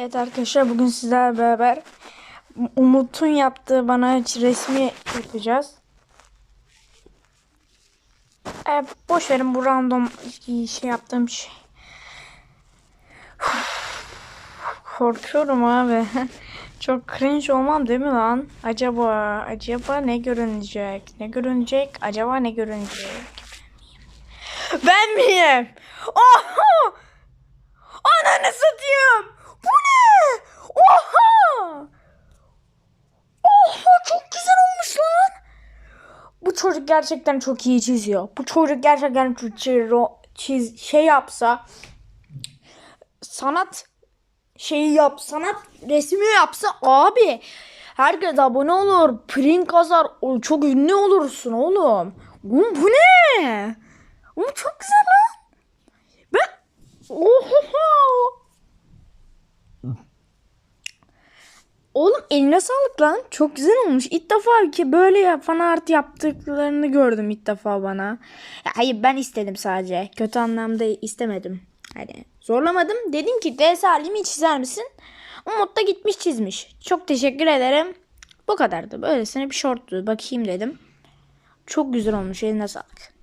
Evet arkadaşlar bugün sizlerle beraber Umut'un yaptığı bana resmi yapacağız. E, boş verin bu random şey yaptığım şey. Korkuyorum abi. Çok cringe olmam değil mi lan? Acaba, acaba ne görünecek? Ne görünecek? Acaba ne görünecek? Ben miyim? Oha! Ananı satayım. Bu ne? Oha! Oha çok güzel olmuş lan. Bu çocuk gerçekten çok iyi çiziyor. Bu çocuk gerçekten çok çiz, şey yapsa sanat şeyi yap, sanat resmi yapsa abi herkes abone olur, print kazar, çok ünlü olursun oğlum. Oğlum bu ne? Oğlum çok güzel lan. Ben Oha! Oğlum eline sağlık lan. Çok güzel olmuş. İlk defa ki böyle ya fan art yaptıklarını gördüm ilk defa bana. Ya hayır ben istedim sadece. Kötü anlamda istemedim. Hani zorlamadım. Dedim ki DS halimi çizer misin? Umut da gitmiş çizmiş. Çok teşekkür ederim. Bu kadardı. Böylesine bir shorttu. Bakayım dedim. Çok güzel olmuş. Eline sağlık.